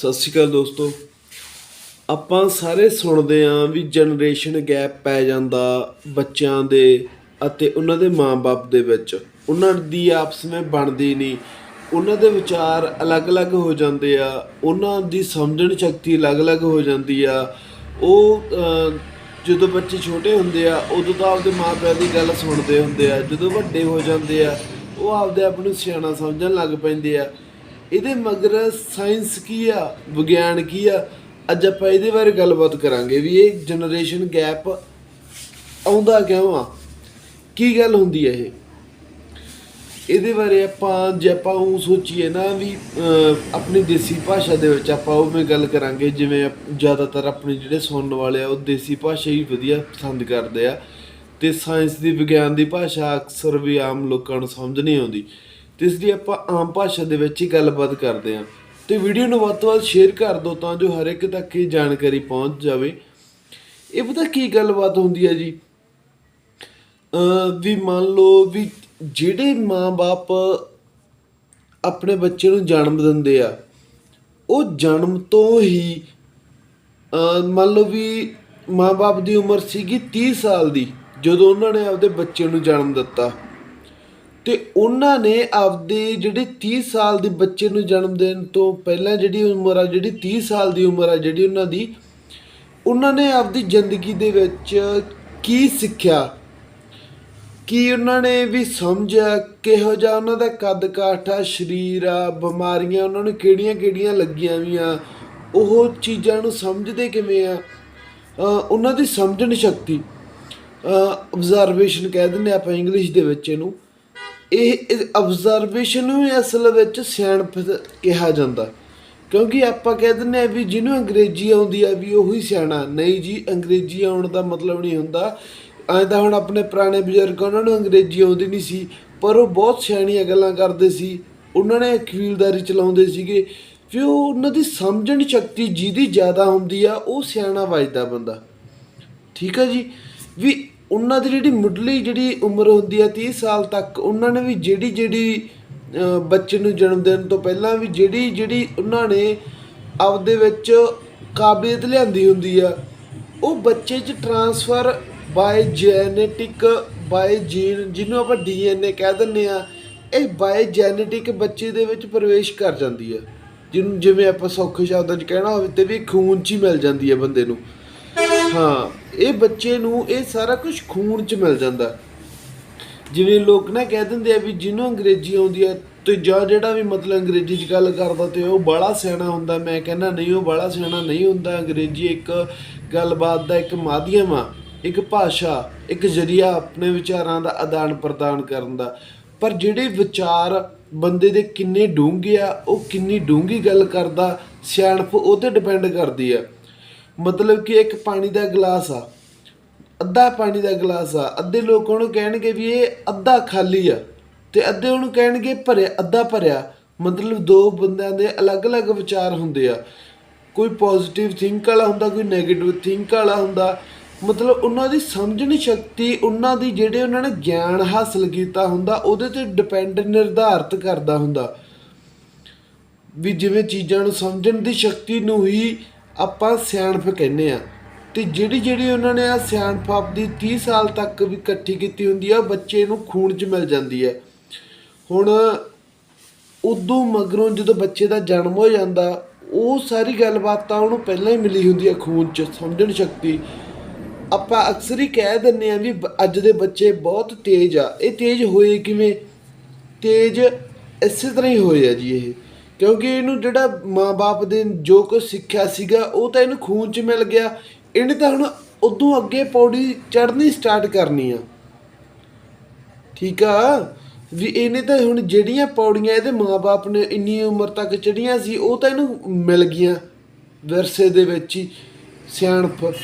ਸਤਿ ਸ਼੍ਰੀ ਅਕਾਲ ਦੋਸਤੋ। ਆਪਾਂ ਸਾਰੇ ਸੁਣਦੇ ਆਂ ਵੀ ਜਨਰੇਸ਼ਨ ਗੈਪ ਪੈ ਜਾਂਦਾ ਬੱਚਿਆਂ ਦੇ ਅਤੇ ਉਹਨਾਂ ਦੇ ਮਾਪੇ ਦੇ ਵਿੱਚ। ਉਹਨਾਂ ਦੀ ਆਪਸ ਵਿੱਚ ਬਣਦੀ ਨਹੀਂ। ਉਹਨਾਂ ਦੇ ਵਿਚਾਰ ਅਲੱਗ-ਅਲੱਗ ਹੋ ਜਾਂਦੇ ਆ। ਉਹਨਾਂ ਦੀ ਸਮਝਣ ਸ਼ਕਤੀ ਅਲੱਗ-ਅਲੱਗ ਹੋ ਜਾਂਦੀ ਆ। ਉਹ ਜਦੋਂ ਬੱਚੇ ਛੋਟੇ ਹੁੰਦੇ ਆ, ਉਦੋਂ ਤਾਂ ਆਪਦੇ ਮਾਪਿਆਂ ਦੀ ਗੱਲ ਸੁਣਦੇ ਹੁੰਦੇ ਆ। ਜਦੋਂ ਵੱਡੇ ਹੋ ਜਾਂਦੇ ਆ, ਉਹ ਆਪਦੇ ਆਪ ਨੂੰ ਸਿਆਣਾ ਸਮਝਣ ਲੱਗ ਪੈਂਦੇ ਆ। ਇਹਦੇ ਮਗਰ ਸਾਇੰਸ ਕੀ ਆ? ਵਿਗਿਆਨ ਕੀ ਆ? ਅੱਜ ਆਪਾਂ ਇਹਦੇ ਬਾਰੇ ਗੱਲਬਾਤ ਕਰਾਂਗੇ ਵੀ ਇਹ ਜਨਰੇਸ਼ਨ ਗੈਪ ਆਉਂਦਾ ਕਿਉਂ ਆ? ਕੀ ਗੱਲ ਹੁੰਦੀ ਹੈ ਇਹ? ਇਹਦੇ ਬਾਰੇ ਆਪਾਂ, ਜੇ ਆਪਾਂ ਉਹ ਸੋਚੀਏ ਨਾ ਵੀ ਆਪਣੀ ਦੇਸੀ ਭਾਸ਼ਾ ਦੇ ਵਿੱਚ ਆਪਾਂ ਉਵੇਂ ਗੱਲ ਕਰਾਂਗੇ, ਜਿਵੇਂ ਜ਼ਿਆਦਾਤਰ ਆਪਣੇ ਜਿਹੜੇ ਸੁਣਨ ਵਾਲੇ ਆ, ਉਹ ਦੇਸੀ ਭਾਸ਼ਾ ਹੀ ਵਧੀਆ ਪਸੰਦ ਕਰਦੇ ਆ। ਤੇ ਸਾਇੰਸ ਦੀ ਵਿਗਿਆਨ ਦੀ ਭਾਸ਼ਾ ਅਕਸਰ ਵੀ ਆਮ ਲੋਕਾਂ ਨੂੰ ਸਮਝ ਨਹੀਂ ਆਉਂਦੀ। ਜਿਸ ਦੀ ਆਪਾਂ ਆਮ ਭਾਸ਼ਾ ਦੇ ਵਿੱਚ ਹੀ ਗੱਲਬਾਤ ਕਰਦੇ ਹਾਂ। ਤੇ ਵੀਡੀਓ ਨੂੰ ਵੱਧ ਤੋਂ ਵੱਧ ਸ਼ੇਅਰ ਕਰ ਦਿਓ ਤਾਂ ਜੋ ਹਰ ਇੱਕ ਤੱਕ ਇਹ ਜਾਣਕਾਰੀ ਪਹੁੰਚ ਜਾਵੇ। ਇਹ ਪਤਾ ਕੀ ਗੱਲਬਾਤ ਹੁੰਦੀ ਹੈ ਜੀ? ਵੀ ਮੰਨ ਲਓ ਵੀ ਜਿਹੜੇ ਮਾਂ-ਬਾਪ ਆਪਣੇ ਬੱਚੇ ਨੂੰ ਜਨਮ ਦਿੰਦੇ ਆ, ਉਹ ਜਨਮ ਤੋਂ ਹੀ ਮੰਨ ਲਓ ਵੀ ਮਾਂ-ਬਾਪ ਦੀ ਉਮਰ ਸੀਗੀ 30 ਸਾਲ ਦੀ, ਜਦੋਂ ਉਹਨਾਂ ਨੇ ਆਪਦੇ ਬੱਚੇ ਨੂੰ ਜਨਮ ਦਿੱਤਾ। ਤੇ ਉਹਨਾਂ ਨੇ ਆਪਦੇ ਜਿਹੜੇ 30 ਸਾਲ ਦੇ ਬੱਚੇ ਨੂੰ ਜਨਮ ਦੇਣ ਤੋਂ ਪਹਿਲਾਂ ਜਿਹੜੀ ਉਮਰ ਆ, ਜਿਹੜੀ 30 ਸਾਲ ਦੀ ਉਮਰ ਆ, ਜਿਹੜੀ ਉਹਨਾਂ ਦੀ, ਉਹਨਾਂ ਨੇ ਆਪਦੀ ਜ਼ਿੰਦਗੀ ਦੇ ਵਿੱਚ ਕੀ ਸਿੱਖਿਆ? ਕੀ ਉਹਨਾਂ ਨੇ ਵੀ ਸਮਝਿਆ ਕਿਹੋ ਜਿਹਾ ਉਹਨਾਂ ਦਾ ਕੱਦ ਕਾਠ ਆ, ਸਰੀਰ ਆ, ਬਿਮਾਰੀਆਂ ਉਹਨਾਂ ਨੂੰ ਕਿਹੜੀਆਂ ਕਿਹੜੀਆਂ ਲੱਗੀਆਂ ਵੀਆਂ? ਉਹ ਚੀਜ਼ਾਂ ਨੂੰ ਸਮਝਦੇ ਕਿਵੇਂ ਆ? ਉਹਨਾਂ ਦੀ ਸਮਝਣ ਸ਼ਕਤੀ। ਅਬਜ਼ਰਵੇਸ਼ਨ ਕਹਿ ਦਿੰਦੇ ਆਪਾਂ ਇੰਗਲਿਸ਼ ਦੇ ਵਿੱਚ ਇਹਨੂੰ। ਇਹ ਆਬਜ਼ਰਵੇਸ਼ਨ ਨੂੰ ਹੀ ਅਸਲ ਵਿੱਚ ਸਿਆਣਪ ਕਿਹਾ ਜਾਂਦਾ। ਕਿਉਂਕਿ ਆਪਾਂ ਕਹਿ ਦਿੰਦੇ ਆ ਵੀ ਜਿਹਨੂੰ ਅੰਗਰੇਜ਼ੀ ਆਉਂਦੀ ਆ ਵੀ ਉਹੀ ਸਿਆਣਾ। ਨਹੀਂ ਜੀ, ਅੰਗਰੇਜ਼ੀ ਆਉਣ ਦਾ ਮਤਲਬ ਨਹੀਂ ਹੁੰਦਾ। ਐਂ ਤਾਂ ਹੁਣ ਆਪਣੇ ਪੁਰਾਣੇ ਬਜ਼ੁਰਗ ਉਹਨਾਂ ਨੂੰ ਅੰਗਰੇਜ਼ੀ ਆਉਂਦੀ ਨਹੀਂ ਸੀ, ਪਰ ਉਹ ਬਹੁਤ ਸਿਆਣੀਆਂ ਗੱਲਾਂ ਕਰਦੇ ਸੀ। ਉਹਨਾਂ ਨੇ ਖੀਲਦਾਰੀ ਚਲਾਉਂਦੇ ਸੀਗੇ। ਵੀ ਉਹ ਉਹਨਾਂ ਦੀ ਸਮਝਣ ਸ਼ਕਤੀ ਜਿਹਦੀ ਜ਼ਿਆਦਾ ਹੁੰਦੀ ਆ, ਉਹ ਸਿਆਣਾ ਵੱਜਦਾ ਬੰਦਾ। ਠੀਕ ਹੈ ਜੀ? ਵੀ ਉਹਨਾਂ ਦੀ ਜਿਹੜੀ ਮੁੱਢਲੀ ਜਿਹੜੀ ਉਮਰ ਹੁੰਦੀ ਹੈ 30 ਸਾਲ ਤੱਕ, ਉਹਨਾਂ ਨੇ ਵੀ ਜਿਹੜੀ ਜਿਹੜੀ ਬੱਚੇ ਨੂੰ ਜਨਮ ਦੇਣ ਤੋਂ ਪਹਿਲਾਂ ਵੀ ਜਿਹੜੀ ਜਿਹੜੀ ਉਹਨਾਂ ਨੇ ਆਪਦੇ ਵਿੱਚ ਕਾਬਲੀਅਤ ਲਿਆਂਦੀ ਹੁੰਦੀ ਆ, ਉਹ ਬੱਚੇ 'ਚ transfer by genetic by gene ਜਿਹਨੂੰ ਆਪਾਂ ਡੀਐਨਏ ਕਹਿ ਦਿੰਦੇ ਆ, ਇਹ ਬਾਈ ਜੈਨੇਟਿਕ ਬੱਚੇ ਦੇ ਵਿੱਚ ਪ੍ਰਵੇਸ਼ ਕਰ ਜਾਂਦੀ ਆ। ਜਿਹਨੂੰ ਜਿਵੇਂ ਆਪਾਂ ਸੌਖੇ ਸ਼ਬਦਾਂ 'ਚ ਕਹਿਣਾ ਹੋਵੇ ਤੇ ਵੀ ਖੂਨ 'ਚ ਹੀ ਮਿਲ ਜਾਂਦੀ ਆ ਬੰਦੇ ਨੂੰ। ਹਾਂ। ਇਹ ਬੱਚੇ ਨੂੰ ਇਹ ਸਾਰਾ ਕੁਝ ਖੂਨ 'ਚ ਮਿਲ ਜਾਂਦਾ। ਜਿਵੇਂ ਲੋਕ ਨਾ ਕਹਿ ਦਿੰਦੇ ਆ ਵੀ ਜਿਹਨੂੰ ਅੰਗਰੇਜ਼ੀ ਆਉਂਦੀ ਆ, ਤੇ ਜਾਂ ਜਿਹੜਾ ਵੀ ਮਤਲਬ ਅੰਗਰੇਜ਼ੀ 'ਚ ਗੱਲ ਕਰਦਾ ਤੇ ਉਹ ਬਾਹਲਾ ਸਿਆਣਾ ਹੁੰਦਾ। ਮੈਂ ਕਹਿੰਦਾ, ਨਹੀਂ, ਉਹ ਬਾਹਲਾ ਸਿਆਣਾ ਨਹੀਂ ਹੁੰਦਾ। ਅੰਗਰੇਜ਼ੀ ਇੱਕ ਗੱਲਬਾਤ ਦਾ ਇੱਕ ਮਾਧਿਅਮ ਆ, ਇੱਕ ਭਾਸ਼ਾ, ਇੱਕ ਜ਼ਰੀਆ ਆਪਣੇ ਵਿਚਾਰਾਂ ਦਾ ਆਦਾਨ ਪ੍ਰਦਾਨ ਕਰਨ ਦਾ। ਪਰ ਜਿਹੜੇ ਵਿਚਾਰ ਬੰਦੇ ਦੇ ਕਿੰਨੇ ਡੂੰਘੇ ਆ, ਉਹ ਕਿੰਨੀ ਡੂੰਘੀ ਗੱਲ ਕਰਦਾ, ਸਿਆਣਪ ਉਹ ਤੇ ਡਿਪੈਂਡ ਕਰਦੀ ਆ। ਮਤਲਬ ਕਿ ਇੱਕ ਪਾਣੀ ਦਾ ਗਲਾਸ ਆ, ਅੱਧਾ ਪਾਣੀ ਦਾ ਗਲਾਸ ਆ, ਅੱਧੇ ਲੋਕ ਉਹਨੂੰ ਕਹਿਣਗੇ ਵੀ ਇਹ ਅੱਧਾ ਖਾਲੀ ਆ ਤੇ ਅੱਧੇ ਉਹਨੂੰ ਕਹਿਣਗੇ ਭਰਿਆ, ਅੱਧਾ ਭਰਿਆ। ਮਤਲਬ ਦੋ ਬੰਦਿਆਂ ਦੇ ਅਲੱਗ-ਅਲੱਗ ਵਿਚਾਰ ਹੁੰਦੇ ਆ। ਕੋਈ ਪੋਜ਼ਿਟਿਵ ਥਿੰਕ ਵਾਲਾ ਹੁੰਦਾ, ਕੋਈ 네ਗੇਟਿਵ ਥਿੰਕ ਵਾਲਾ ਹੁੰਦਾ। ਮਤਲਬ ਉਹਨਾਂ ਦੀ ਸਮਝਣ ਸ਼ਕਤੀ, ਉਹਨਾਂ ਦੀ ਜਿਹੜੇ ਉਹਨਾਂ ਨੇ ਗਿਆਨ ਹਾਸਲ ਕੀਤਾ ਹੁੰਦਾ, ਉਹਦੇ ਤੇ ਡਿਪੈਂਡ ਨਿਰਧਾਰਤ ਕਰਦਾ ਹੁੰਦਾ। ਵੀ ਜਿਵੇਂ ਚੀਜ਼ਾਂ ਨੂੰ ਸਮਝਣ ਦੀ ਸ਼ਕਤੀ ਨੂੰ ਹੀ ਆਪਾਂ ਸਿਆਣਪ ਕਹਿੰਦੇ ਆ ਤੇ ਜਿਹੜੀ ਜਿਹੜੀ ਉਹਨਾਂ ਨੇ ਆ ਸਿਆਣਪ ਆਪਦੀ 30 ਸਾਲ ਤੱਕ ਵੀ ਇਕੱਠੀ ਕੀਤੀ ਹੁੰਦੀ ਆ, ਉਹ ਬੱਚੇ ਨੂੰ ਖੂਨ 'ਚ ਮਿਲ ਜਾਂਦੀ ਹੈ ਹੁਣ ਉਦੋਂ ਮਗਰੋਂ ਜਦੋਂ ਬੱਚੇ ਦਾ ਜਨਮ ਹੋ ਜਾਂਦਾ, ਉਹ ਸਾਰੀ ਗੱਲਬਾਤ ਤਾਂ ਉਹਨੂੰ ਪਹਿਲਾਂ ਹੀ ਮਿਲੀ ਹੁੰਦੀ ਹੈ ਖੂਨ 'ਚ, ਸਮਝਣ ਸ਼ਕਤੀ। ਆਪਾਂ ਅਕਸਰ ਹੀ ਕਹਿ ਦਿੰਦੇ ਆ ਵੀ ਬ- ਅੱਜ ਦੇ ਬੱਚੇ ਬਹੁਤ ਤੇਜ਼ ਆ। ਇਹ ਤੇਜ਼ ਹੋਏ ਕਿਵੇਂ? ਤੇਜ਼ ਇਸੇ ਤਰ੍ਹਾਂ ਹੀ ਹੋਏ ਆ ਜੀ ਇਹ। ਕਿਉਂਕਿ ਇਹਨੂੰ ਜਿਹੜਾ ਮਾਂ-ਬਾਪ ਦੇ ਜੋ ਕੁਝ ਸਿੱਖਿਆ ਸੀਗਾ, ਉਹ ਤਾਂ ਇਹਨੂੰ ਖੂਨ 'ਚ ਮਿਲ ਗਿਆ। ਇਹਨੇ ਤਾਂ ਹੁਣ ਉਦੋਂ ਅੱਗੇ ਪੌੜੀ ਚੜ੍ਹਨੀ ਸਟਾਰਟ ਕਰਨੀ ਆ। ਠੀਕ ਆ? ਵੀ ਇਹਨੇ ਤਾਂ ਹੁਣ ਜਿਹੜੀਆਂ ਪੌੜੀਆਂ ਇਹਦੇ ਮਾਪੇ ਨੇ ਇੰਨੀ ਉਮਰ ਤੱਕ ਚੜੀਆਂ ਸੀ, ਉਹ ਤਾਂ ਇਹਨੂੰ ਮਿਲ ਗਈਆਂ ਵਿਰਸੇ ਦੇ ਵਿੱਚ ਹੀ, ਸਿਆਣਪ।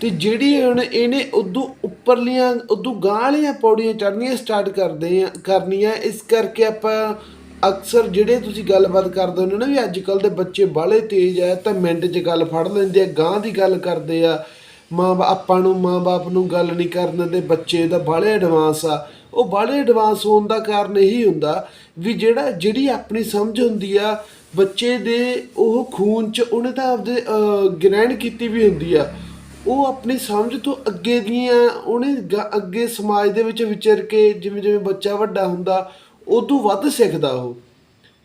ਤੇ ਜਿਹੜੀ ਹੁਣ ਇਹਨੇ ਉਦੋਂ ਉੱਪਰਲੀਆਂ, ਉਦੋਂ ਗਾਂਹ ਵਾਲੀਆਂ ਪੌੜੀਆਂ ਚੜ੍ਹਨੀਆਂ ਸਟਾਰਟ ਕਰਦੇ ਆ, ਕਰਨੀਆਂ, ਇਸ ਕਰਕੇ ਆਪਾਂ ਅਕਸਰ ਜਿਹੜੇ ਤੁਸੀਂ ਗੱਲਬਾਤ ਕਰਦੇ ਹੋ ਨਾ ਵੀ ਅੱਜ ਕੱਲ ਦੇ ਬੱਚੇ ਬਾਹਲੇ ਤੇਜ਼ ਆ ਤਾਂ ਮਿੰਟ 'ਚ ਗੱਲ ਫੜ ਲੈਂਦੇ ਆ, ਗਾਂਹ ਦੀ ਗੱਲ ਕਰਦੇ ਆ। ਮਾਂ ਆਪਾਂ ਨੂੰ ਮਾਂ-ਬਾਪ ਨੂੰ ਗੱਲ ਨਹੀਂ ਕਰਨ ਦਿੰਦੇ, ਬੱਚੇ ਦਾ ਬਾਹਲੇ ਐਡਵਾਂਸ ਆ। ਉਹ ਬਾਹਲੇ ਐਡਵਾਂਸ ਹੋਣ ਦਾ ਕਾਰਨ ਇਹੀ ਹੁੰਦਾ ਵੀ ਜਿਹੜਾ, ਜਿਹੜੀ ਆਪਣੀ ਸਮਝ ਹੁੰਦੀ ਆ, ਬੱਚੇ ਦੇ ਉਹ ਖੂਨ ਚ ਉਹਨੇ ਤਾਂ ਆਪਦੇ ਗ੍ਰਹਿਣ ਕੀਤੀ ਵੀ ਹੁੰਦੀ ਆ। ਉਹ ਆਪਣੀ ਸਮਝ ਤੋਂ ਅੱਗੇ ਦੀਆਂ, ਉਹਨੇ ਅੱਗੇ ਸਮਾਜ ਦੇ ਵਿੱਚ ਵਿਚਰ ਕੇ ਜਿਵੇਂ ਜਿਵੇਂ ਬੱਚਾ ਵੱਡਾ ਹੁੰਦਾ ਉਦੋਂ ਵੱਧ ਸਿੱਖਦਾ ਉਹ।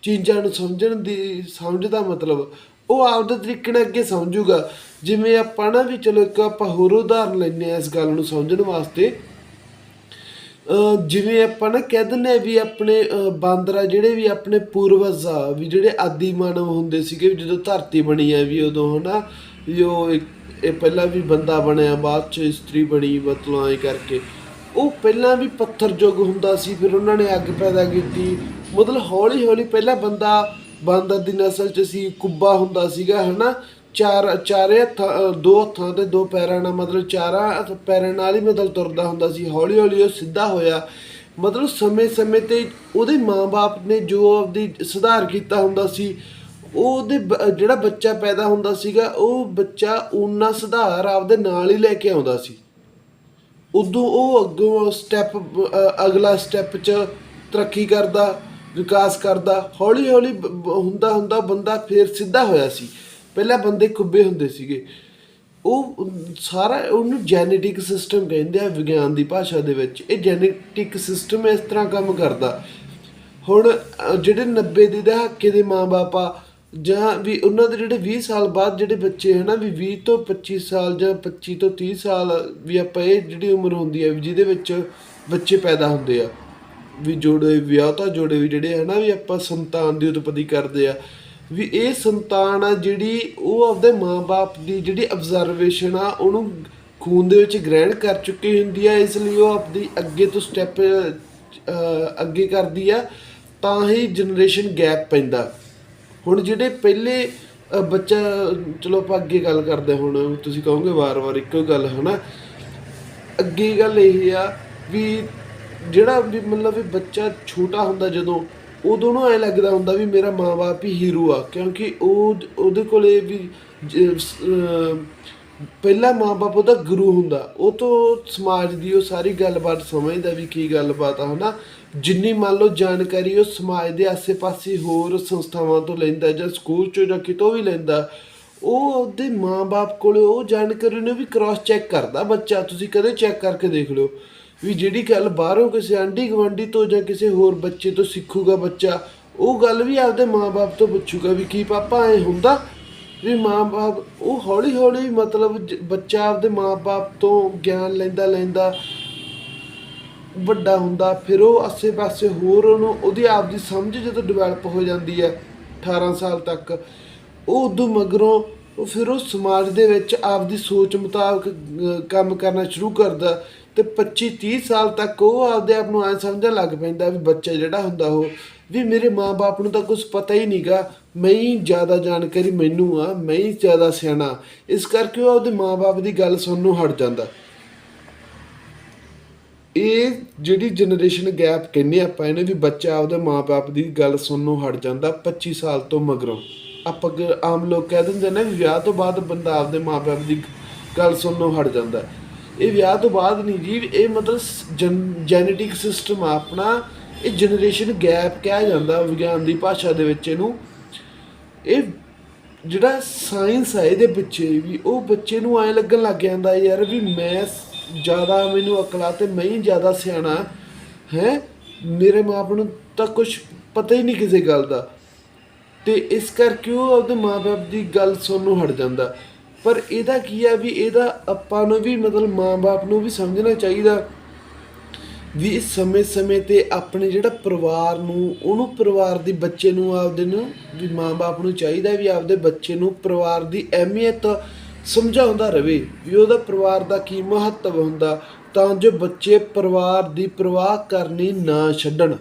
ਚੀਜ਼ਾਂ ਨੂੰ ਸਮਝਣ ਦੀ, ਸਮਝ ਦਾ ਮਤਲਬ। ਉਹ ਆਪਦੇ ਤਰੀਕੇ ਨਾਲ ਅੱਗੇ ਸਮਝੂਗਾ। ਜਿਵੇਂ ਆਪਾਂ ਨਾ ਵੀ ਚਲੋ ਇੱਕ ਆਪਾਂ ਹੋਰ ਉਦਾਹਰਨ ਲੈਂਦੇ ਆ ਇਸ ਗੱਲ ਨੂੰ ਸਮਝਣ ਵਾਸਤੇ। ਅਹ ਜਿਵੇਂ ਆਪਾਂ ਨਾ ਕਹਿ ਦਿੰਦੇ ਆ ਵੀ ਆਪਣੇ, ਅਹ ਬਾਂਦਰ ਜਿਹੜੇ ਵੀ ਆਪਣੇ ਪੂਰਵਜ ਆ, ਵੀ ਜਿਹੜੇ ਆਦੀ ਮਾਨਵ ਹੁੰਦੇ ਸੀਗੇ, ਵੀ ਜਦੋਂ ਧਰਤੀ ਬਣੀ ਆ ਵੀ ਉਦੋਂ ਹਨਾ, ਵੀ ਉਹ ਇਹ ਪਹਿਲਾਂ ਵੀ ਬੰਦਾ ਬਣਿਆ, ਬਾਅਦ ਚ ਇਸਤਰੀ ਬਣੀ, ਮਤਲਬ ਐ ਕਰਕੇ। ਉਹ ਪਹਿਲਾਂ ਵੀ ਪੱਥਰ ਯੁੱਗ ਹੁੰਦਾ ਸੀ, ਫਿਰ ਉਹਨਾਂ ਨੇ ਅੱਗ ਪੈਦਾ ਕੀਤੀ। ਮਤਲਬ ਹੌਲੀ ਹੌਲੀ ਪਹਿਲਾਂ ਬੰਦਾ ਬਾਂਦਰ ਦੀ ਨਸਲ ਚ ਸੀ, ਕੁੱਬਾ ਹੁੰਦਾ ਸੀਗਾ, ਹਨਾ? ਚਾਰ, ਚਾਰੇ ਹੱਥਾਂ ਦੋ ਹੱਥਾਂ ਤੇ ਦੋ ਪੈਰਾਂ ਨਾਲ, ਮਤਲਬ ਚਾਰਾਂ ਹੱਥ ਪੈਰਾਂ ਨਾਲ ਹੀ ਮਤਲਬ ਤੁਰਦਾ ਹੁੰਦਾ ਸੀ। ਹੌਲੀ ਹੌਲੀ ਉਹ ਸਿੱਧਾ ਹੋਇਆ। ਮਤਲਬ ਸਮੇਂ ਸਮੇਂ ਤੇ ਉਹਦੇ ਮਾਂ-ਬਾਪ ਨੇ ਜੋ ਆਪਦੀ ਸੁਧਾਰ ਕੀਤਾ ਹੁੰਦਾ ਸੀ, ਉਹਦੇ ਬ- ਜਿਹੜਾ ਬੱਚਾ ਪੈਦਾ ਹੁੰਦਾ ਸੀਗਾ, ਉਹ ਬੱਚਾ ਉਨਾ ਸੁਧਾਰ ਆਪਦੇ ਨਾਲ ਹੀ ਲੈ ਕੇ ਆਉਂਦਾ ਸੀ। ਉਦੋਂ ਉਹ ਅੱਗੋਂ ਸਟੈਪ ਅਗਲਾ ਸਟੈਪ 'ਚ ਤਰੱਕੀ ਕਰਦਾ, ਵਿਕਾਸ ਕਰਦਾ ਹੌਲੀ ਹੌਲੀ ਹੁੰਦਾ ਹੁੰਦਾ ਬੰਦਾ ਫੇਰ ਸਿੱਧਾ ਹੋਇਆ ਸੀ। ਪਹਿਲਾਂ ਬੰਦੇ ਕੁੱਬੇ ਹੁੰਦੇ ਸੀਗੇ। ਉਹ ਸਾਰਾ ਉਹਨੂੰ ਜੈਨੇਟਿਕ ਸਿਸਟਮ ਕਹਿੰਦੇ ਆ ਵਿਗਿਆਨ ਦੀ ਭਾਸ਼ਾ ਦੇ ਵਿੱਚ। ਇਹ ਜੈਨੇਟਿਕ ਸਿਸਟਮ ਇਸ ਤਰ੍ਹਾਂ ਕੰਮ ਕਰਦਾ। ਹੁਣ ਜਿਹੜੇ 90 ਦੇ ਦਹਾਕੇ ਦੇ ਮਾਂ-ਬਾਪ ਆ ਜਾਂ ਵੀ ਉਹਨਾਂ ਦੇ ਜਿਹੜੇ 20 ਸਾਲ ਬਾਅਦ ਜਿਹੜੇ ਬੱਚੇ ਹਨਾ ਵੀ 20 ਤੋਂ 25 ਸਾਲ ਜਾਂ 25 ਤੋਂ 30 ਸਾਲ ਵੀ ਆਪਾਂ ਇਹ ਜਿਹੜੀ ਉਮਰ ਹੁੰਦੀ ਹੈ, ਵੀ ਜਿਹਦੇ ਵਿੱਚ ਬੱਚੇ ਪੈਦਾ ਹੁੰਦੇ ਆ, ਵੀ ਜੋੜੇ ਵਿਆਹਤਾ ਜੋੜੇ ਵੀ ਜਿਹੜੇ ਹਨਾ ਵੀ ਆਪਾਂ ਸੰਤਾਨ ਦੀ ਉਤਪਤੀ ਕਰਦੇ ਆ, ਵੀ ਇਹ ਸੰਤਾਨ ਆ ਜਿਹੜੀ ਉਹ ਆਪਦੇ ਮਾਂ-ਬਾਪ ਦੀ ਜਿਹੜੀ ਅਬਜ਼ਰਵੇਸ਼ਨ ਆ, ਉਹਨੂੰ ਖੂਨ ਦੇ ਵਿੱਚ ਗ੍ਰਹਿਣ ਕਰ ਚੁੱਕੀ ਹੁੰਦੀ ਆ, ਇਸ ਲਈ ਉਹ ਆਪਦੀ ਅੱਗੇ ਤੋਂ ਸਟੈਪ ਅੱਗੇ ਕਰਦੀ ਆ, ਤਾਂ ਹੀ ਜਨਰੇਸ਼ਨ ਗੈਪ ਪੈਂਦਾ। ਹੁਣ ਜਿਹੜੇ ਪਹਿਲੇ ਬੱਚਾ, ਚਲੋ ਆਪਾਂ ਅੱਗੇ ਗੱਲ ਕਰਦੇ ਹੁਣ, ਤੁਸੀਂ ਕਹੋਗੇ ਵਾਰ-ਵਾਰ ਇੱਕੋ ਗੱਲ, ਹਨਾ? ਅੱਗੇ ਗੱਲ ਇਹ ਆ ਵੀ ਜਿਹੜਾ ਵੀ ਮਤਲਬ ਵੀ ਬੱਚਾ ਛੋਟਾ ਹੁੰਦਾ ਜਦੋਂ, ਉਦੋਂ ਨੂੰ ਐ ਲੱਗਦਾ ਹੁੰਦਾ ਵੀ ਮੇਰਾ ਮਾਂ-ਬਾਪ ਹੀ ਹੀਰੋ ਆ, ਕਿਉਂਕਿ ਉਹ, ਉਹਦੇ ਕੋਲੇ ਵੀ ਪਹਿਲਾ ਮਾਂ-ਬਾਪ ਉਹਦਾ ਗੁਰੂ ਹੁੰਦਾ। ਉਹ ਤੋਂ ਸਮਾਜ ਦੀ ਉਹ ਸਾਰੀ ਗੱਲਬਾਤ ਸਮਝਦਾ ਵੀ ਕੀ ਗੱਲਬਾਤ ਆ, ਹਨਾ? ਜਿੰਨੀ ਮੰਨ ਲਓ ਜਾਣਕਾਰੀ ਉਹ ਸਮਾਜ ਦੇ ਆਸੇ-ਪਾਸੇ ਹੋਰ ਸੰਸਥਾਵਾਂ ਤੋਂ ਲੈਂਦਾ ਜਾਂ ਸਕੂਲ ਚੋਂ ਜਾਂ ਕਿਤੋਂ ਵੀ ਲੈਂਦਾ, ਉਹ ਉਹਦੇ ਮਾਂ-ਬਾਪ ਕੋਲੇ ਉਹ ਜਾਣਕਾਰੀ ਨੂੰ ਵੀ ਕ੍ਰਾਸ ਚੈੱਕ ਕਰਦਾ ਬੱਚਾ। ਤੁਸੀਂ ਕਦੇ ਚੈੱਕ ਕਰਕੇ ਦੇਖ ਲਿਓ ਵੀ ਜਿਹੜੀ ਗੱਲ ਬਾਹਰੋਂ ਕਿਸੇ ਆਂਢੀ ਗੁਆਂਢੀ ਤੋਂ ਜਾਂ ਕਿਸੇ ਹੋਰ ਬੱਚੇ ਤੋਂ ਸਿੱਖੂਗਾ ਬੱਚਾ, ਉਹ ਗੱਲ ਵੀ ਆਪਦੇ ਮਾਂ-ਬਾਪ ਤੋਂ ਪੁੱਛੂਗਾ ਵੀ ਕੀ ਪਾਪਾ, ਐ ਹੁੰਦਾ? ਵੀ ਮਾਂ-ਬਾਪ ਉਹ ਹੌਲੀ-ਹੌਲੀ ਮਤਲਬ ਜ- ਬੱਚਾ ਆਪਦੇ ਮਾਂ-ਬਾਪ ਤੋਂ ਗਿਆਨ ਲੈਂਦਾ ਲੈਂਦਾ ਵੱਡਾ ਹੁੰਦਾ ਫਿਰ ਉਹ ਆਸੇ-ਪਾਸੇ ਹੋਰ ਉਹਨੂੰ ਉਹਦੀ ਆਪਦੀ ਸਮਝ ਜਦੋਂ ਡਿਵੈਲਪ ਹੋ ਜਾਂਦੀ ਹੈ 18 ਸਾਲ ਤੱਕ ਉਹ ਉਦੋਂ ਮਗਰੋਂ ਉਹ ਫਿਰ ਉਹ ਸਮਾਜ ਦੇ ਵਿੱਚ ਆਪਦੀ ਸੋਚ ਮੁਤਾਬਕ ਅਹ, ਕੰਮ ਕਰਨਾ ਸ਼ੁਰੂ ਕਰਦਾ। ਤੇ 25 30 ਸਾਲ ਤੱਕ ਉਹ ਆਪਦੇ ਆਪ ਨੂੰ ਐ ਸਮਝਣ ਲੱਗ ਪੈਂਦਾ ਵੀ ਬੱਚਾ ਜਿਹੜਾ ਹੁੰਦਾ ਉਹ, ਵੀ ਮੇਰੇ ਮਾਪੇ ਨੂੰ ਤਾਂ ਕੁਝ ਪਤਾ ਹੀ ਨਹੀਂਗਾ। ਮੈਂ ਹੀ ਜ਼ਿਆਦਾ ਜਾਣਕਾਰੀ ਮੈਨੂੰ ਆ, ਮੈਂ ਹੀ ਜ਼ਿਆਦਾ ਸਿਆਣਾ। ਇਸ ਕਰਕੇ ਉਹ ਆਪਦੇ ਮਾਪੇ ਦੀ ਗੱਲ ਸੁਣਨ ਨੂੰ ਹਟ ਜਾਂਦਾ। ਇਹ ਜਿਹੜੀ ਜਨਰੇਸ਼ਨ ਗੈਪ ਕਹਿੰਦੇ ਆਪਾਂ ਇਹਨੇ, ਵੀ ਬੱਚਾ ਆਪਦੇ ਮਾਪੇ ਦੀ ਗੱਲ ਸੁਣਨੋਂ ਹਟ ਜਾਂਦਾ 25 ਸਾਲ ਤੋਂ ਮਗਰੋਂ। ਆਪਾਂ ਆਮ ਲੋਕ ਕਹਿ ਦਿੰਦੇ ਨੇ ਵੀ ਵਿਆਹ ਤੋਂ ਬਾਅਦ ਬੰਦਾ ਆਪਦੇ ਮਾਪੇ ਦੀ ਗੱਲ ਸੁਣਨੋਂ ਹਟ ਜਾਂਦਾ। ਇਹ ਵਿਆਹ ਤੋਂ ਬਾਅਦ ਨਹੀਂ ਜੀ, ਇਹ ਮਤਲਬ ਜੈਨੇਟਿਕ ਸਿਸਟਮ ਆ ਆਪਣਾ। ਇਹ ਜਨਰੇਸ਼ਨ ਗੈਪ ਕਿਹਾ ਜਾਂਦਾ ਵਿਗਿਆਨ ਦੀ ਭਾਸ਼ਾ ਦੇ ਵਿੱਚ ਇਹਨੂੰ। ਇਹ ਜਿਹੜਾ ਸਾਇੰਸ ਹੈ ਇਹਦੇ ਪਿੱਛੇ ਵੀ, ਉਹ ਬੱਚੇ ਨੂੰ ਐ ਲੱਗਣ ਲੱਗ ਜਾਂਦਾ ਯਾਰ ਵੀ ਮੈਂ ਜ਼ਿਆਦਾ ਮੈਨੂੰ ਅਕਲਾ ਤੇ ਮੈਂ ਹੀ ਜ਼ਿਆਦਾ ਸਿਆਣਾ। ਹੈ? ਮੇਰੇ ਮਾਪੇ ਨੂੰ ਤਾਂ ਕੁਝ ਪਤਾ ਹੀ ਨਹੀਂ ਕਿਸੇ ਗੱਲ ਦਾ। ਤੇ ਇਸ ਕਰਕੇ ਉਹ ਆਪਦੇ ਮਾਪੇ ਦੀ ਗੱਲ ਸੁਣਨੋਂ ਹਟ ਜਾਂਦਾ। ਪਰ ਇਹਦਾ ਕੀ ਆ ਵੀ ਇਹਦਾ ਆਪਾਂ ਨੂੰ ਵੀ ਮਤਲਬ ਮਾਂ ਬਾਪ ਨੂੰ ਵੀ ਸਮਝਣਾ ਚਾਹੀਦਾ ਵੀ ਇਸ ਸਮੇਂ-ਸਮੇਂ ਤੇ ਆਪਣੇ ਜਿਹੜਾ ਪਰਿਵਾਰ ਨੂੰ, ਉਹਨੂੰ ਪਰਿਵਾਰ ਦੀ ਬੱਚੇ ਨੂੰ ਆਪਦੇ ਨੂੰ ਵੀ ਮਾਂ-ਬਾਪ ਨੂੰ ਚਾਹੀਦਾ ਵੀ ਆਪਦੇ ਬੱਚੇ ਨੂੰ ਪਰਿਵਾਰ ਦੀ ਅਹਿਮੀਅਤ ਸਮਝਾਉਂਦਾ ਰਵੇ ਵੀ ਉਹਦਾ ਪਰਿਵਾਰ ਦਾ ਕੀ ਮਹੱਤਵ ਹੁੰਦਾ ਤਾਂ ਜੋ ਬੱਚੇ ਪਰਿਵਾਰ ਦੀ ਪਰਵਾਹ ਕਰਨੀ ਨਾ ਛੱਡਣ।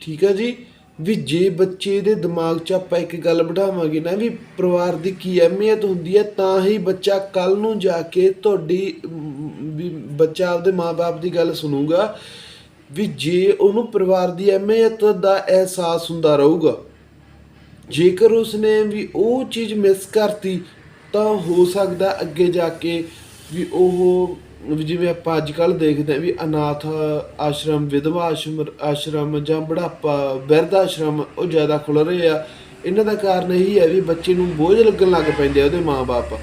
ਠੀਕ ਹੈ ਜੀ? ਵੀ ਜੇ ਬੱਚੇ ਦੇ ਦਿਮਾਗ 'ਚ ਆਪਾਂ ਇੱਕ ਗੱਲ ਬਿਠਾਵਾਂਗੇ ਨਾ ਵੀ ਪਰਿਵਾਰ ਦੀ ਕੀ ਅਹਿਮੀਅਤ ਹੁੰਦੀ ਹੈ, ਤਾਂ ਹੀ ਬੱਚਾ ਕੱਲ ਨੂੰ ਜਾ ਕੇ ਤੁਹਾਡੀ ਵੀ ਬੱਚਾ ਆਪਦੇ ਮਾਪੇ ਦੀ ਗੱਲ ਸੁਣੂਗਾ ਵੀ ਜੇ ਉਹਨੂੰ ਪਰਿਵਾਰ ਦੀ ਅਹਿਮੀਅਤ ਦਾ ਅਹਿਸਾਸ ਹੁੰਦਾ ਰਹੂਗਾ। ਜੇਕਰ ਉਸਨੇ ਵੀ ਉਹ ਚੀਜ਼ ਮਿਸ ਕਰਤੀ, ਤਾਂ ਹੋ ਸਕਦਾ ਅੱਗੇ ਜਾ ਕੇ ਵੀ ਉਹ ਵੀ ਜਿਵੇਂ ਆਪਾਂ ਅੱਜ ਕੱਲ ਦੇਖਦੇ ਆ ਵੀ ਅਨਾਥ ਆਸ਼ਰਮ, ਵਿਧਵਾ ਆਸ਼ਰਮ ਆਸ਼ਰਮ ਜਾਂ ਬੁਢਾਪਾ, ਬਿਰਧ ਆਸ਼ਰਮ ਉਹ ਜ਼ਿਆਦਾ ਖੁੱਲ ਰਹੇ ਆ। ਇਹਨਾਂ ਦਾ ਕਾਰਨ ਇਹੀ ਹੈ ਵੀ ਬੱਚੇ ਨੂੰ ਬੋਝ ਲੱਗਣ ਲੱਗ ਪੈਂਦੇ ਆ ਉਹਦੇ ਮਾਪੇ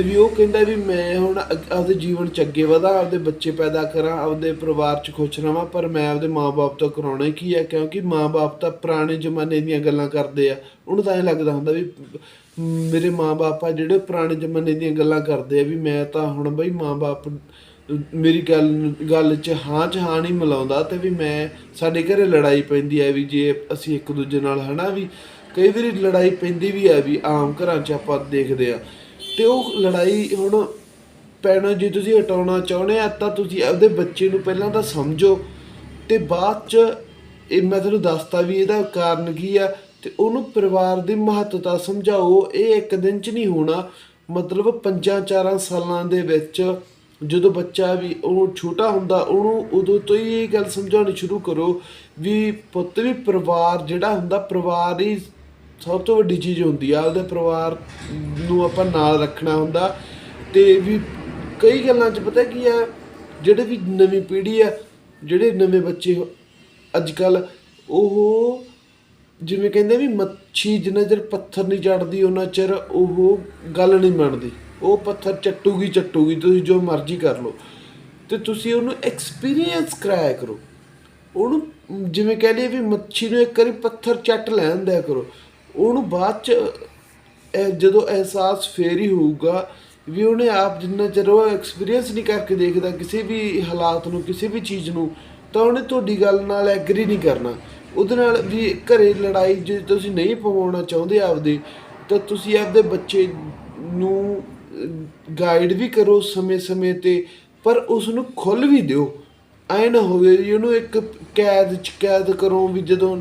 ਤੇ ਵੀ ਉਹ ਕਹਿੰਦਾ ਵੀ ਮੈਂ ਹੁਣ ਅਗ- ਆਪਦੇ ਜੀਵਨ ਚ ਅੱਗੇ ਵਧਾਂ, ਆਪਦੇ ਬੱਚੇ ਪੈਦਾ ਕਰਾਂ, ਆਪਦੇ ਪਰਿਵਾਰ ਚ ਖੁਸ਼ ਰਵਾਂ, ਪਰ ਮੈਂ ਆਪਦੇ ਮਾਪੇ ਤੋਂ ਕਰਾਉਣਾ ਹੀ ਕੀ ਹੈ? ਕਿਉਂਕਿ ਮਾਪੇ ਤਾਂ ਪੁਰਾਣੇ ਜ਼ਮਾਨੇ ਦੀਆਂ ਗੱਲਾਂ ਕਰਦੇ ਆ। ਉਹਨੂੰ ਤਾਂ ਇਹ ਲੱਗਦਾ ਹੁੰਦਾ ਵੀ ਮੇਰੇ ਮਾਪੇ ਆ ਜਿਹੜੇ ਪੁਰਾਣੇ ਜ਼ਮਾਨੇ ਦੀਆਂ ਗੱਲਾਂ ਕਰਦੇ ਆ ਵੀ ਮੈਂ ਤਾਂ ਹੁਣ ਬਈ ਮਾਪੇ ਮੇਰੀ ਗੱਲ ਗੱਲ 'ਚ ਹਾਂ 'ਚ ਹਾਂ ਨਹੀਂ ਮਿਲਾਉਂਦਾ ਤੇ ਵੀ ਮੈਂ ਸਾਡੇ ਘਰੇ ਲੜਾਈ ਪੈਂਦੀ ਹੈ ਵੀ ਜੇ ਅਸੀਂ ਇੱਕ ਦੂਜੇ ਨਾਲ ਹਨਾ ਵੀ ਕਈ ਵਾਰੀ ਲੜਾਈ ਪੈਂਦੀ ਵੀ ਹੈ ਵੀ ਆਮ ਘਰਾਂ 'ਚ ਆਪਾਂ ਦੇਖਦੇ ਆ। ਤੇ ਉਹ ਲੜਾਈ ਹੁਣ ਪੈਣਾ ਜੇ ਤੁਸੀਂ ਹਟਾਉਣਾ ਚਾਹੁੰਦੇ ਆ, ਤਾਂ ਤੁਸੀਂ ਆਪਦੇ ਬੱਚੇ ਨੂੰ ਪਹਿਲਾਂ ਤਾਂ ਸਮਝੋ ਤੇ ਬਾਅਦ 'ਚ ਇਹ ਮੈਂ ਤੁਹਾਨੂੰ ਦੱਸਤਾ ਵੀ ਇਹਦਾ ਕਾਰਨ ਕੀ ਆ ਤੇ ਉਹਨੂੰ ਪਰਿਵਾਰ ਦੀ ਮਹੱਤਤਾ ਸਮਝਾਓ। ਇਹ ਇੱਕ ਦਿਨ 'ਚ ਨਹੀਂ ਹੋਣਾ, ਮਤਲਬ ਪੰਜਾਂ ਚਾਰਾਂ ਸਾਲਾਂ ਦੇ ਵਿੱਚ ਜਦੋਂ ਬੱਚਾ ਵੀ ਉਹ ਛੋਟਾ ਹੁੰਦਾ, ਉਹਨੂੰ ਉਦੋਂ ਤੋਂ ਹੀ ਇਹ ਗੱਲ ਸਮਝਾਉਣੀ ਸ਼ੁਰੂ ਕਰੋ ਵੀ ਪੁੱਤ ਵੀ ਪਰਿਵਾਰ ਜਿਹੜਾ ਹੁੰਦਾ, ਪਰਿਵਾਰ ਹੀ ਸਭ ਤੋਂ ਵੱਡੀ ਚੀਜ਼ ਹੁੰਦੀ ਆ ਉਹਦੇ ਪਰਿਵਾਰ ਨੂੰ ਆਪਾਂ ਨਾਲ ਰੱਖਣਾ ਹੁੰਦਾ। ਤੇ ਵੀ ਕਈ ਗੱਲਾਂ 'ਚ ਪਤਾ ਕੀ ਆ, ਜਿਹੜੇ ਵੀ ਨਵੀਂ ਪੀੜ੍ਹੀ ਆ, ਜਿਹੜੇ ਨਵੇਂ ਬੱਚੇ ਅੱਜ ਕੱਲ ਉਹ ਜਿਵੇਂ ਕਹਿੰਦੇ ਵੀ ਮੱਛੀ ਜਿੰਨਾ ਚਿਰ ਪੱਥਰ ਨਹੀਂ ਚੜਦੀ ਉਹਨਾਂ ਚਿਰ ਉਹ ਗੱਲ ਨਹੀਂ ਮੰਨਦੀ ਉਹ ਪੱਥਰ ਚੱਟੂਗੀ ਚੱਟੂਗੀ, ਤੁਸੀਂ ਜੋ ਮਰਜ਼ੀ ਕਰ ਲਓ। ਤੇ ਤੁਸੀਂ ਉਹਨੂੰ ਐਕਸਪੀਰੀਅੰਸ ਕਰਾਇਆ ਕਰੋ। ਉਹਨੂੰ ਜਿਵੇਂ ਕਹਿ ਲਈਏ ਵੀ ਮੱਛੀ ਨੂੰ ਇੱਕ ਵਾਰੀ ਪੱਥਰ ਚੱਟ ਲੈਣ ਦਿਆ ਕਰੋ। ਉਹਨੂੰ ਬਾਅਦ ਚ, ਇਹ ਜਦੋਂ ਅਹਿਸਾਸ ਫੇਰ ਹੀ ਹੋਊਗਾ ਵੀ ਉਹਨੇ ਆਪ ਜਿੰਨਾ ਚਿਰ ਉਹ ਐਕਸਪੀਰੀਅੰਸ ਨਹੀਂ ਕਰਕੇ ਦੇਖਦਾ ਕਿਸੇ ਵੀ ਹਾਲਾਤ ਨੂੰ, ਕਿਸੇ ਵੀ ਚੀਜ਼ ਨੂੰ, ਤਾਂ ਉਹਨੇ ਤੁਹਾਡੀ ਗੱਲ ਨਾਲ ਐਗਰੀ ਨਹੀਂ ਕਰਨਾ। ਉਹਦੇ ਨਾਲ ਵੀ ਘਰੇ ਲੜਾਈ ਜੇ ਤੁਸੀਂ ਨਹੀਂ ਪਵਾਉਣਾ ਚਾਹੁੰਦੇ ਆਪਦੇ, ਤਾਂ ਤੁਸੀਂ ਆਪਦੇ ਬੱਚੇ ਨੂੰ ਗਾਈਡ ਵੀ ਕਰੋ ਸਮੇਂ-ਸਮੇਂ ਤੇ, ਪਰ ਉਸ ਨੂੰ ਖੁੱਲ ਵੀ ਦਿਓ। ਐ ਨਾ ਹੋਵੇ ਵੀ ਉਹਨੂੰ ਇੱਕ ਕੈਦ ਚ ਕੈਦ ਕਰੋ ਵੀ ਜਦੋਂ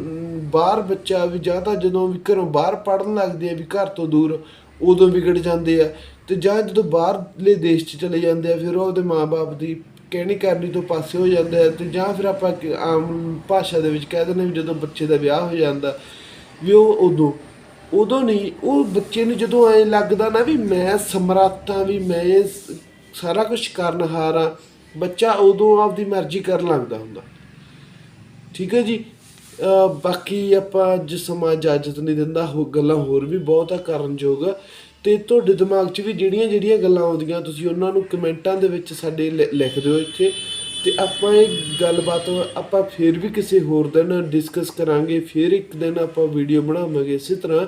ਬਾਹਰ ਬੱਚਾ ਵੀ ਜਾਂ ਤਾਂ ਜਦੋਂ ਵੀ ਘਰੋਂ ਬਾਹਰ ਪੜਨ ਲੱਗਦੇ ਆ ਵੀ ਘਰ ਤੋਂ ਦੂਰ, ਉਦੋਂ ਵਿਗੜ ਜਾਂਦੇ ਆ। ਤੇ ਜਾਂ ਜਦੋਂ ਬਾਹਰਲੇ ਦੇਸ਼ ਚ ਚਲੇ ਜਾਂਦੇ ਆ, ਫਿਰ ਉਹ ਉਹਦੇ ਮਾਪੇ ਦੀ ਕਹਿਣੀ ਕਰਨੀ ਤੋਂ ਪਾਸੇ ਹੋ ਜਾਂਦੇ ਆ ਤੇ ਜਾਂ ਫਿਰ ਆਪਾਂ ਆਮ ਭਾਸ਼ਾ ਦੇ ਵਿੱਚ ਕਹਿ ਦਿੰਦੇ ਵੀ ਜਦੋਂ ਬੱਚੇ ਦਾ ਵਿਆਹ ਹੋ ਜਾਂਦਾ, ਵੀ ਉਹ ਉਦੋਂ ਉਦੋਂ ਨਹੀਂ, ਉਹ ਬੱਚੇ ਨੂੰ ਜਦੋਂ ਐ ਲੱਗਦਾ ਨਾ ਵੀ ਮੈਂ ਸਮਰੱਥ ਹਾਂ ਵੀ ਮੈਂ ਇਹ ਸਾਰਾ ਕੁਝ ਕਰਨ ਹਾਰਾਂ ਬੱਚਾ ਉਦੋਂ ਆਪਦੀ ਮਰਜ਼ੀ ਕਰਨ ਲੱਗਦਾ ਹੁੰਦਾ। ਠੀਕ ਹੈ ਜੀ? ਬਾਕੀ ਆਪਾਂ ਅੱਜ ਸਮਾਜ ਇਜਾਜ਼ਤ ਨਹੀਂ ਦਿੰਦਾ ਹੋ ਗੱਲਾਂ ਹੋਰ ਵੀ ਬਹੁਤ ਆ ਕਰਨ ਕਰਨਯੋਗ ਤੇ ਤੁਹਾਡੇ ਦਿਮਾਗ 'ਚ ਵੀ ਜਿਹੜੀਆਂ ਜਿਹੜੀਆਂ ਗੱਲਾਂ ਆਉਂਦੀਆਂ, ਤੁਸੀਂ ਉਹਨਾਂ ਨੂੰ ਕਮੈਂਟਾਂ ਦੇ ਵਿੱਚ ਸਾਡੇ ਲਿ- ਲਿਖ ਦਿਓ ਇੱਥੇ। ਤੇ ਆਪਾਂ ਇਹ ਗੱਲਬਾਤ ਆਪਾਂ ਫੇਰ ਵੀ ਕਿਸੇ ਹੋਰ ਦਿਨ ਡਿਸਕਸ ਕਰਾਂਗੇ, ਫੇਰ ਇੱਕ ਦਿਨ ਆਪਾਂ ਵੀਡੀਓ ਬਣਾਵਾਂਗੇ। ਇਸੇ ਤਰ੍ਹਾਂ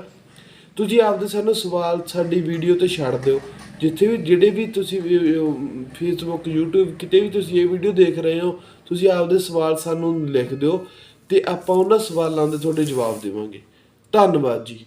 ਤੁਸੀਂ ਆਪਦੇ ਸਾਨੂੰ ਸਵਾਲ ਸਾਡੀ ਵੀਡੀਓ ਤੇ ਛੱਡ ਦਿਓ। ਜਿੱਥੇ ਵੀ ਜਿਹੜੇ ਵੀ ਤੁਸੀਂ ਫੇਸਬੁੱਕ YouTube, ਕਿਤੇ ਵੀ ਤੁਸੀਂ ਇਹ ਵੀਡੀਓ ਦੇਖ ਰਹੇ ਹੋ, ਤੁਸੀਂ ਆਪਦੇ ਸਵਾਲ ਸਾਨੂੰ ਲਿਖ ਦਿਓ ਤੇ ਆਪਾਂ ਉਹਨਾਂ ਸਵਾਲਾਂ ਦੇ ਤੁਹਾਡੇ ਜਵਾਬ ਦੇਵਾਂਗੇ। ਧੰਨਵਾਦ ਜੀ।